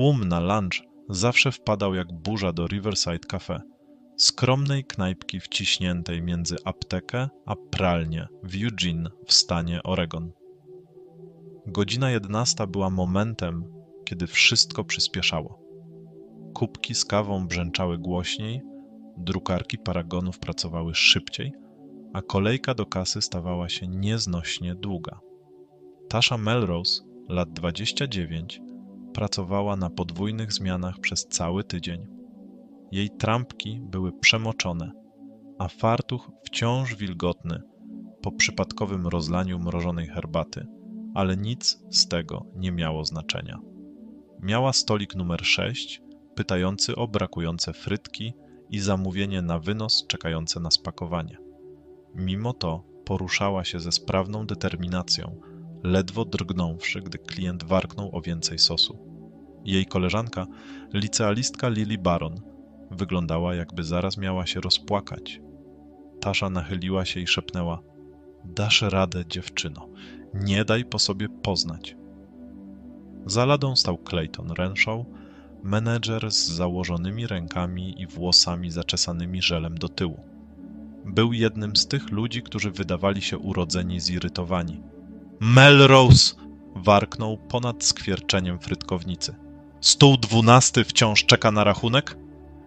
tłum na lunch zawsze wpadał jak burza do Riverside Cafe, skromnej knajpki wciśniętej między aptekę a pralnię w Eugene w stanie Oregon. Godzina jedenasta była momentem, kiedy wszystko przyspieszało. Kubki z kawą brzęczały głośniej, drukarki paragonów pracowały szybciej, a kolejka do kasy stawała się nieznośnie długa. Tasha Melrose, lat 29, pracowała na podwójnych zmianach przez cały tydzień. Jej trampki były przemoczone, a fartuch wciąż wilgotny po przypadkowym rozlaniu mrożonej herbaty, ale nic z tego nie miało znaczenia. Miała stolik numer 6, pytający o brakujące frytki i zamówienie na wynos czekające na spakowanie. Mimo to poruszała się ze sprawną determinacją, ledwo drgnąwszy, gdy klient warknął o więcej sosu. Jej koleżanka, licealistka Lily Baron, wyglądała jakby zaraz miała się rozpłakać. Tasza nachyliła się i szepnęła: Dasz radę, dziewczyno, nie daj po sobie poznać. Za ladą stał Clayton Renshaw, menedżer z założonymi rękami i włosami zaczesanymi żelem do tyłu. Był jednym z tych ludzi, którzy wydawali się urodzeni zirytowani. Melrose! warknął ponad skwierczeniem frytkownicy. Stół dwunasty wciąż czeka na rachunek?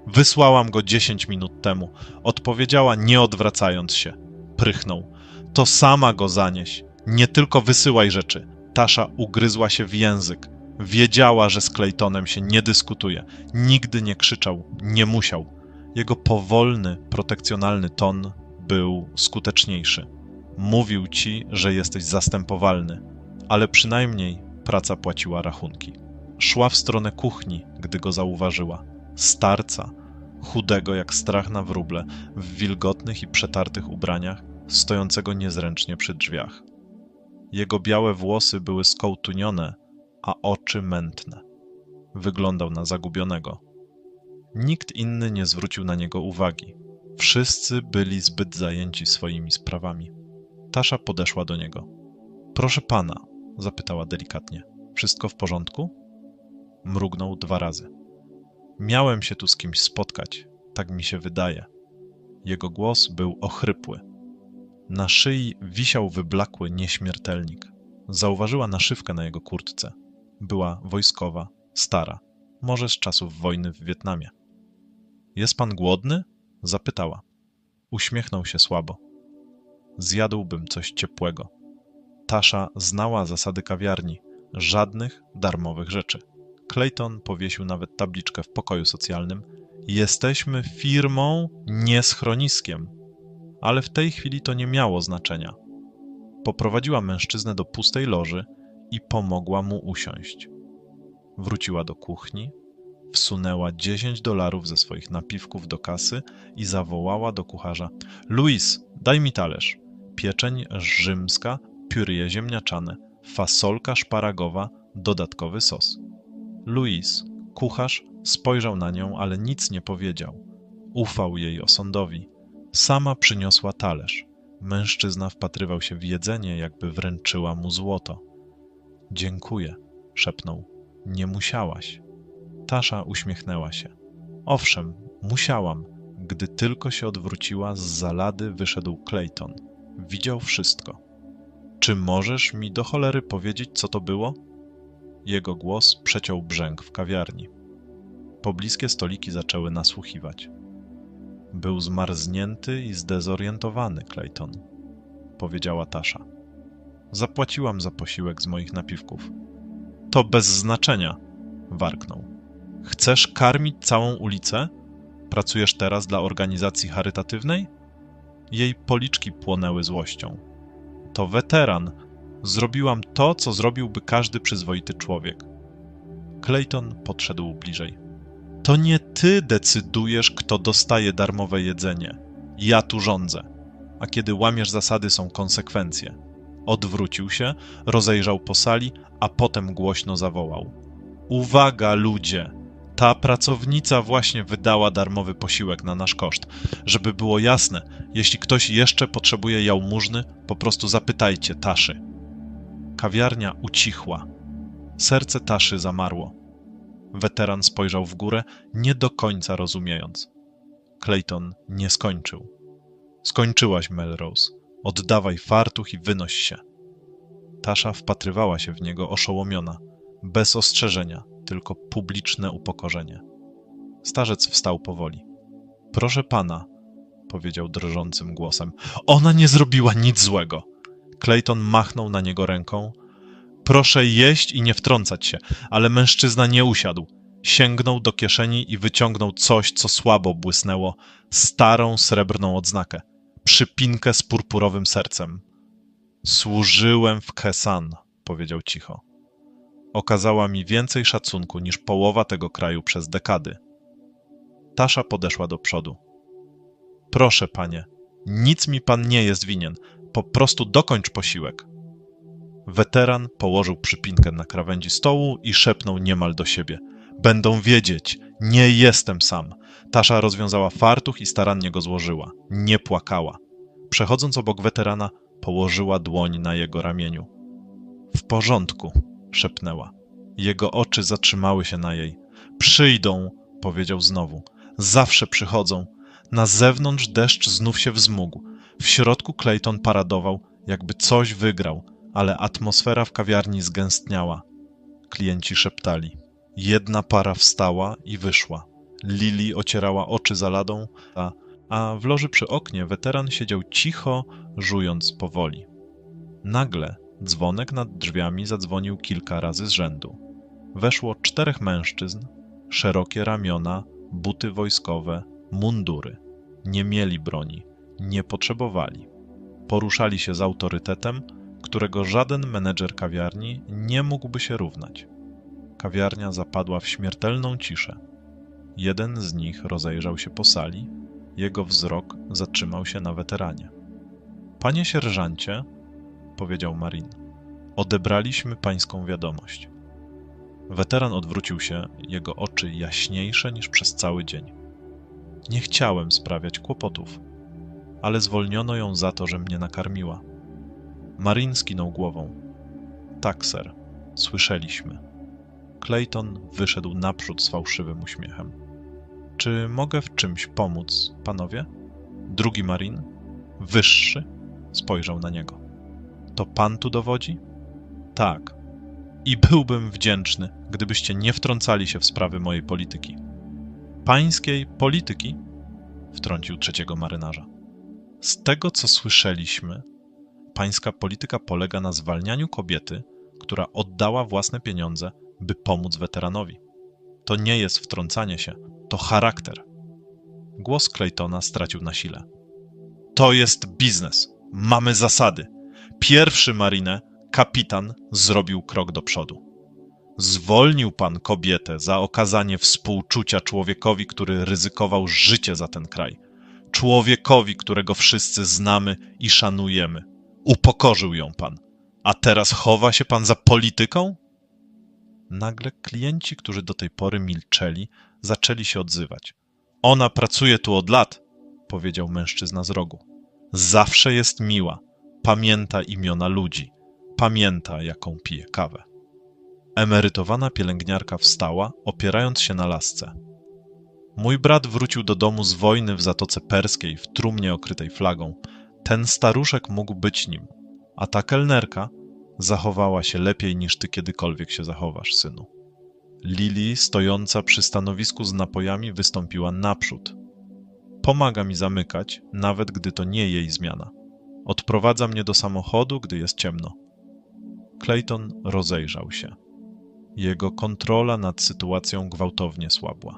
Wysłałam go dziesięć minut temu. Odpowiedziała, nie odwracając się. Prychnął. To sama go zanieś. Nie tylko wysyłaj rzeczy. Tasza ugryzła się w język. Wiedziała, że z Claytonem się nie dyskutuje. Nigdy nie krzyczał, nie musiał. Jego powolny, protekcjonalny ton był skuteczniejszy. Mówił ci, że jesteś zastępowalny, ale przynajmniej praca płaciła rachunki. Szła w stronę kuchni, gdy go zauważyła. Starca, chudego jak strach na wróble, w wilgotnych i przetartych ubraniach, stojącego niezręcznie przy drzwiach. Jego białe włosy były skołtunione, a oczy mętne. Wyglądał na zagubionego. Nikt inny nie zwrócił na niego uwagi. Wszyscy byli zbyt zajęci swoimi sprawami. Tasza podeszła do niego. Proszę pana, zapytała delikatnie. Wszystko w porządku? Mrugnął dwa razy. Miałem się tu z kimś spotkać, tak mi się wydaje. Jego głos był ochrypły. Na szyi wisiał wyblakły nieśmiertelnik. Zauważyła naszywkę na jego kurtce. Była wojskowa, stara, może z czasów wojny w Wietnamie. Jest pan głodny? zapytała. Uśmiechnął się słabo. Zjadłbym coś ciepłego. Tasza znała zasady kawiarni. Żadnych darmowych rzeczy. Clayton powiesił nawet tabliczkę w pokoju socjalnym. Jesteśmy firmą, nie schroniskiem. Ale w tej chwili to nie miało znaczenia. Poprowadziła mężczyznę do pustej loży i pomogła mu usiąść. Wróciła do kuchni, wsunęła 10 dolarów ze swoich napiwków do kasy i zawołała do kucharza: Luis, daj mi talerz. Pieczeń rzymska, piórie ziemniaczane, fasolka szparagowa, dodatkowy sos. Luis, kucharz, spojrzał na nią, ale nic nie powiedział. Ufał jej osądowi. Sama przyniosła talerz. Mężczyzna wpatrywał się w jedzenie, jakby wręczyła mu złoto. Dziękuję, szepnął. Nie musiałaś. Tasza uśmiechnęła się. Owszem, musiałam. Gdy tylko się odwróciła, z zalady wyszedł Clayton. Widział wszystko. Czy możesz mi do cholery powiedzieć, co to było? Jego głos przeciął brzęk w kawiarni. Pobliskie stoliki zaczęły nasłuchiwać. Był zmarznięty i zdezorientowany, Clayton, powiedziała Tasza. Zapłaciłam za posiłek z moich napiwków. To bez znaczenia, warknął. Chcesz karmić całą ulicę? Pracujesz teraz dla organizacji charytatywnej? Jej policzki płonęły złością. To weteran. Zrobiłam to, co zrobiłby każdy przyzwoity człowiek. Clayton podszedł bliżej. To nie ty decydujesz, kto dostaje darmowe jedzenie. Ja tu rządzę. A kiedy łamiesz zasady, są konsekwencje. Odwrócił się, rozejrzał po sali, a potem głośno zawołał: Uwaga, ludzie! Ta pracownica właśnie wydała darmowy posiłek na nasz koszt. Żeby było jasne, jeśli ktoś jeszcze potrzebuje jałmużny, po prostu zapytajcie Taszy. Kawiarnia ucichła. Serce Taszy zamarło. Weteran spojrzał w górę, nie do końca rozumiejąc. Clayton nie skończył. Skończyłaś, Melrose. Oddawaj fartuch i wynoś się. Tasza wpatrywała się w niego oszołomiona, bez ostrzeżenia, tylko publiczne upokorzenie. Starzec wstał powoli. Proszę pana, powiedział drżącym głosem, ona nie zrobiła nic złego. Clayton machnął na niego ręką. Proszę jeść i nie wtrącać się, ale mężczyzna nie usiadł. Sięgnął do kieszeni i wyciągnął coś, co słabo błysnęło starą srebrną odznakę przypinkę z purpurowym sercem. Służyłem w Kesan, powiedział cicho. Okazała mi więcej szacunku niż połowa tego kraju przez dekady. Tasza podeszła do przodu. Proszę, panie, nic mi pan nie jest winien. Po prostu dokończ posiłek. Weteran położył przypinkę na krawędzi stołu i szepnął niemal do siebie. Będą wiedzieć, nie jestem sam. Tasza rozwiązała fartuch i starannie go złożyła. Nie płakała. Przechodząc obok weterana, położyła dłoń na jego ramieniu. W porządku, szepnęła. Jego oczy zatrzymały się na jej. Przyjdą, powiedział znowu. Zawsze przychodzą. Na zewnątrz deszcz znów się wzmógł. W środku Clayton paradował, jakby coś wygrał, ale atmosfera w kawiarni zgęstniała. Klienci szeptali. Jedna para wstała i wyszła. Lili ocierała oczy za ladą, a, a w loży przy oknie weteran siedział cicho, żując powoli. Nagle dzwonek nad drzwiami zadzwonił kilka razy z rzędu. Weszło czterech mężczyzn, szerokie ramiona, buty wojskowe, mundury. Nie mieli broni, nie potrzebowali. Poruszali się z autorytetem, którego żaden menedżer kawiarni nie mógłby się równać. Kawiarnia zapadła w śmiertelną ciszę. Jeden z nich rozejrzał się po sali, jego wzrok zatrzymał się na weteranie. Panie sierżancie, powiedział Marin, odebraliśmy pańską wiadomość. Weteran odwrócił się, jego oczy jaśniejsze niż przez cały dzień. Nie chciałem sprawiać kłopotów, ale zwolniono ją za to, że mnie nakarmiła. Marin skinął głową. Tak, ser, słyszeliśmy. Clayton wyszedł naprzód z fałszywym uśmiechem. Czy mogę w czymś pomóc, panowie? Drugi Marin, wyższy, spojrzał na niego. To pan tu dowodzi? Tak. I byłbym wdzięczny, gdybyście nie wtrącali się w sprawy mojej polityki. Pańskiej polityki? wtrącił trzeciego marynarza. Z tego, co słyszeliśmy, pańska polityka polega na zwalnianiu kobiety, która oddała własne pieniądze, by pomóc weteranowi. To nie jest wtrącanie się, to charakter. Głos Claytona stracił na sile. To jest biznes. Mamy zasady. Pierwszy marinę, kapitan, zrobił krok do przodu. Zwolnił pan kobietę za okazanie współczucia człowiekowi, który ryzykował życie za ten kraj. Człowiekowi, którego wszyscy znamy i szanujemy. Upokorzył ją pan. A teraz chowa się pan za polityką? Nagle klienci, którzy do tej pory milczeli, zaczęli się odzywać. Ona pracuje tu od lat, powiedział mężczyzna z rogu. Zawsze jest miła, pamięta imiona ludzi, pamięta, jaką pije kawę. Emerytowana pielęgniarka wstała, opierając się na lasce. Mój brat wrócił do domu z wojny w Zatoce Perskiej, w trumnie okrytej flagą. Ten staruszek mógł być nim, a ta kelnerka zachowała się lepiej niż ty kiedykolwiek się zachowasz, synu. Lili, stojąca przy stanowisku z napojami, wystąpiła naprzód. Pomaga mi zamykać, nawet gdy to nie jej zmiana. Odprowadza mnie do samochodu, gdy jest ciemno. Clayton rozejrzał się. Jego kontrola nad sytuacją gwałtownie słabła.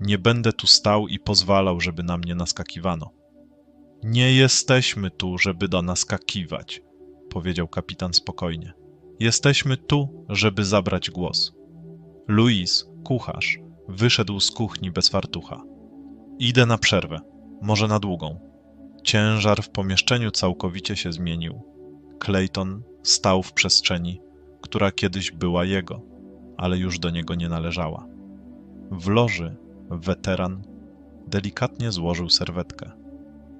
Nie będę tu stał i pozwalał, żeby na mnie naskakiwano. Nie jesteśmy tu, żeby do naskakiwać, powiedział kapitan spokojnie. Jesteśmy tu, żeby zabrać głos. Louis, kucharz, wyszedł z kuchni bez fartucha. Idę na przerwę, może na długą. Ciężar w pomieszczeniu całkowicie się zmienił. Clayton stał w przestrzeni, która kiedyś była jego, ale już do niego nie należała. W loży weteran delikatnie złożył serwetkę.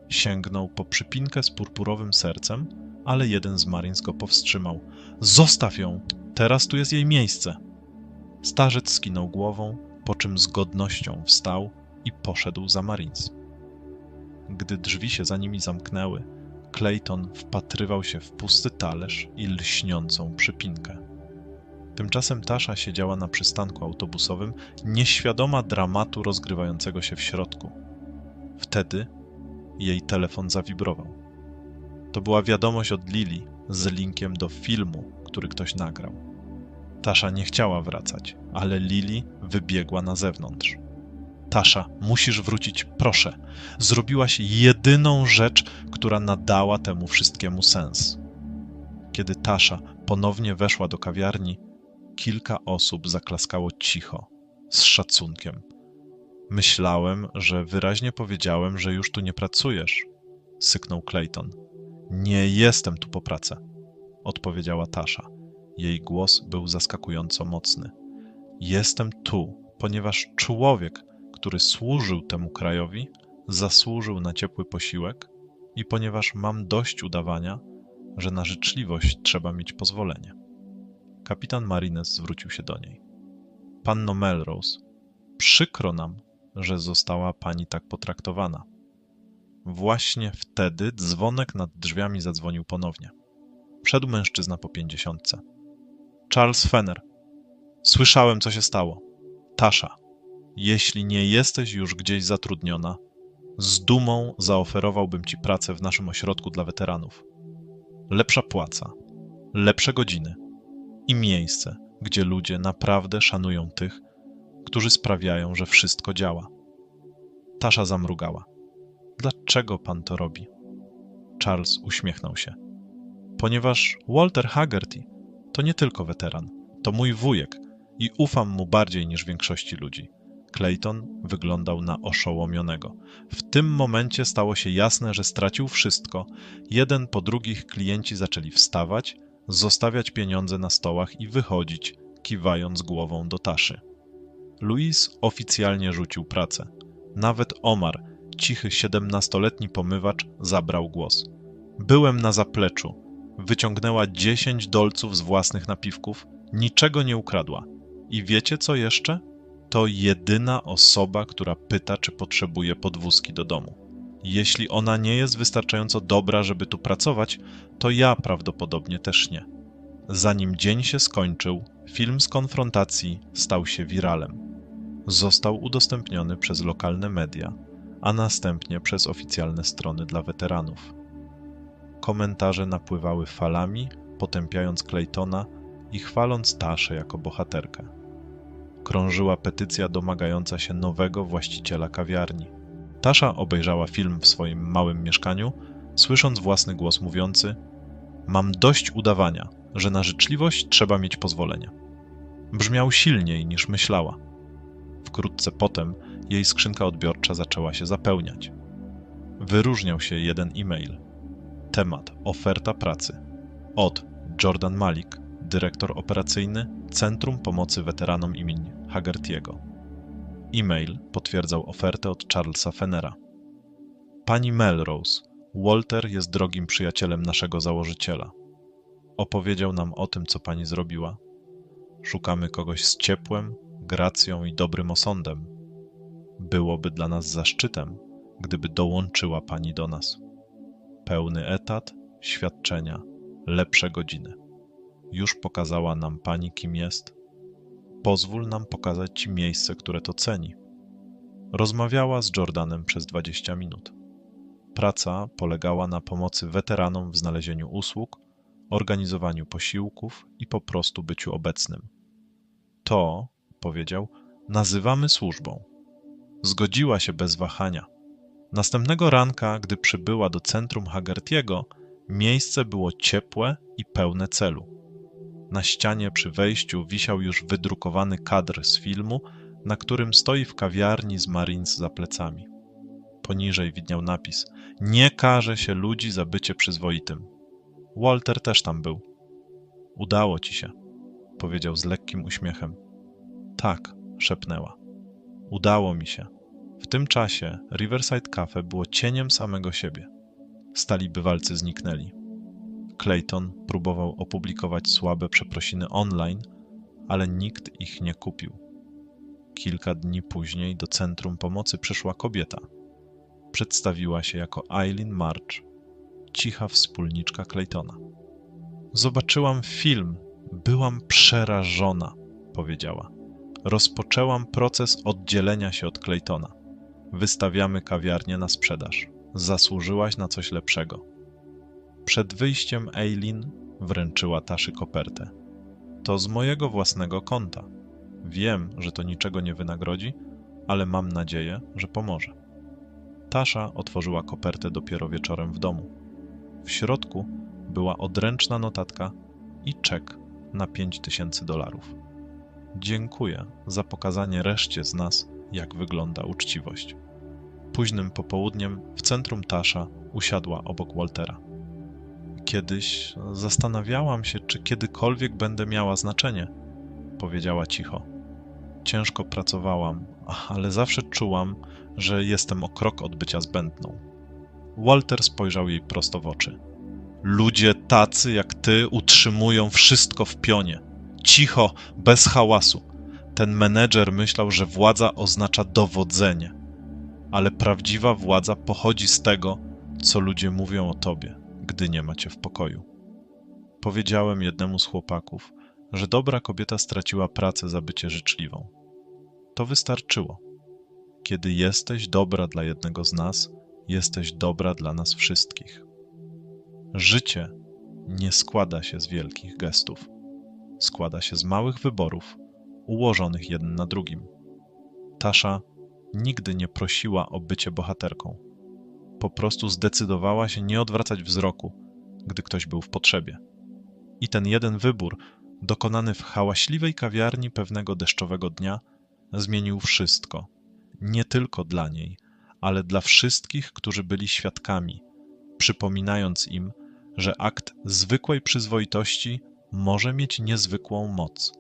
Sięgnął po przypinkę z purpurowym sercem, ale jeden z Marines go powstrzymał. Zostaw ją! Teraz tu jest jej miejsce! Starzec skinął głową, po czym z godnością wstał i poszedł za Marines. Gdy drzwi się za nimi zamknęły, Clayton wpatrywał się w pusty talerz i lśniącą przypinkę. Tymczasem Tasza siedziała na przystanku autobusowym, nieświadoma dramatu rozgrywającego się w środku. Wtedy jej telefon zawibrował. To była wiadomość od Lili z linkiem do filmu, który ktoś nagrał. Tasza nie chciała wracać, ale Lili wybiegła na zewnątrz. Tasza, musisz wrócić, proszę. Zrobiłaś jedyną rzecz, która nadała temu wszystkiemu sens. Kiedy Tasza ponownie weszła do kawiarni, kilka osób zaklaskało cicho, z szacunkiem. Myślałem, że wyraźnie powiedziałem, że już tu nie pracujesz, syknął Clayton. Nie jestem tu po pracę, odpowiedziała Tasza. Jej głos był zaskakująco mocny. Jestem tu, ponieważ człowiek, który służył temu krajowi, zasłużył na ciepły posiłek i ponieważ mam dość udawania, że na życzliwość trzeba mieć pozwolenie. Kapitan Marines zwrócił się do niej. Panno Melrose, przykro nam, że została pani tak potraktowana. Właśnie wtedy dzwonek nad drzwiami zadzwonił ponownie. Wszedł mężczyzna po pięćdziesiątce. Charles Fenner. Słyszałem, co się stało. Tasza, jeśli nie jesteś już gdzieś zatrudniona, z dumą zaoferowałbym ci pracę w naszym ośrodku dla weteranów. Lepsza płaca, lepsze godziny i miejsce, gdzie ludzie naprawdę szanują tych, którzy sprawiają, że wszystko działa. Tasza zamrugała. Dlaczego pan to robi? Charles uśmiechnął się. Ponieważ Walter Haggerty to nie tylko weteran, to mój wujek i ufam mu bardziej niż większości ludzi. Clayton wyglądał na oszołomionego. W tym momencie stało się jasne, że stracił wszystko. Jeden po drugich klienci zaczęli wstawać, zostawiać pieniądze na stołach i wychodzić, kiwając głową do taszy. Louis oficjalnie rzucił pracę. Nawet Omar, cichy siedemnastoletni pomywacz, zabrał głos. Byłem na zapleczu. Wyciągnęła dziesięć dolców z własnych napiwków, niczego nie ukradła. I wiecie co jeszcze? To jedyna osoba, która pyta, czy potrzebuje podwózki do domu. Jeśli ona nie jest wystarczająco dobra, żeby tu pracować, to ja prawdopodobnie też nie. Zanim dzień się skończył, film z konfrontacji stał się wiralem. Został udostępniony przez lokalne media, a następnie przez oficjalne strony dla weteranów. Komentarze napływały falami, potępiając Claytona i chwaląc Taszę jako bohaterkę. Krążyła petycja domagająca się nowego właściciela kawiarni. Tasza obejrzała film w swoim małym mieszkaniu, słysząc własny głos mówiący: Mam dość udawania, że na życzliwość trzeba mieć pozwolenie. Brzmiał silniej niż myślała. Wkrótce potem jej skrzynka odbiorcza zaczęła się zapełniać. Wyróżniał się jeden e-mail. Temat: oferta pracy. Od Jordan Malik, dyrektor operacyjny Centrum Pomocy Weteranom imienia Hagertiego. E-mail potwierdzał ofertę od Charlesa Fennera. Pani Melrose, Walter jest drogim przyjacielem naszego założyciela. Opowiedział nam o tym, co pani zrobiła. Szukamy kogoś z ciepłem, gracją i dobrym osądem. Byłoby dla nas zaszczytem, gdyby dołączyła pani do nas. Pełny etat, świadczenia, lepsze godziny. Już pokazała nam pani, kim jest. Pozwól nam pokazać ci miejsce, które to ceni. Rozmawiała z Jordanem przez 20 minut. Praca polegała na pomocy weteranom w znalezieniu usług, organizowaniu posiłków i po prostu byciu obecnym. To, powiedział, nazywamy służbą. Zgodziła się bez wahania. Następnego ranka, gdy przybyła do centrum Hagertiego, miejsce było ciepłe i pełne celu. Na ścianie przy wejściu wisiał już wydrukowany kadr z filmu, na którym stoi w kawiarni z Marines za plecami. Poniżej widniał napis: Nie każe się ludzi za bycie przyzwoitym. Walter też tam był. Udało ci się, powiedział z lekkim uśmiechem. Tak, szepnęła. Udało mi się. W tym czasie Riverside Cafe było cieniem samego siebie. Stali bywalcy zniknęli. Clayton próbował opublikować słabe przeprosiny online, ale nikt ich nie kupił. Kilka dni później do centrum pomocy przyszła kobieta. Przedstawiła się jako Eileen March, cicha wspólniczka Claytona. Zobaczyłam film, byłam przerażona, powiedziała. Rozpoczęłam proces oddzielenia się od Claytona. Wystawiamy kawiarnię na sprzedaż. Zasłużyłaś na coś lepszego. Przed wyjściem Eileen wręczyła Taszy kopertę. To z mojego własnego konta. Wiem, że to niczego nie wynagrodzi, ale mam nadzieję, że pomoże. Tasza otworzyła kopertę dopiero wieczorem w domu. W środku była odręczna notatka i czek na 5000 dolarów. Dziękuję za pokazanie reszcie z nas, jak wygląda uczciwość. Późnym popołudniem w centrum Tasza usiadła obok Waltera. Kiedyś zastanawiałam się, czy kiedykolwiek będę miała znaczenie, powiedziała cicho. Ciężko pracowałam, ale zawsze czułam, że jestem o krok od bycia zbędną. Walter spojrzał jej prosto w oczy. Ludzie tacy jak ty utrzymują wszystko w pionie. Cicho, bez hałasu. Ten menedżer myślał, że władza oznacza dowodzenie. Ale prawdziwa władza pochodzi z tego, co ludzie mówią o tobie, gdy nie macie w pokoju. Powiedziałem jednemu z chłopaków, że dobra kobieta straciła pracę za bycie życzliwą. To wystarczyło. Kiedy jesteś dobra dla jednego z nas, jesteś dobra dla nas wszystkich. Życie nie składa się z wielkich gestów. Składa się z małych wyborów, ułożonych jeden na drugim. Tasza nigdy nie prosiła o bycie bohaterką. Po prostu zdecydowała się nie odwracać wzroku, gdy ktoś był w potrzebie. I ten jeden wybór, dokonany w hałaśliwej kawiarni pewnego deszczowego dnia, zmienił wszystko. Nie tylko dla niej, ale dla wszystkich, którzy byli świadkami, przypominając im, że akt zwykłej przyzwoitości może mieć niezwykłą moc.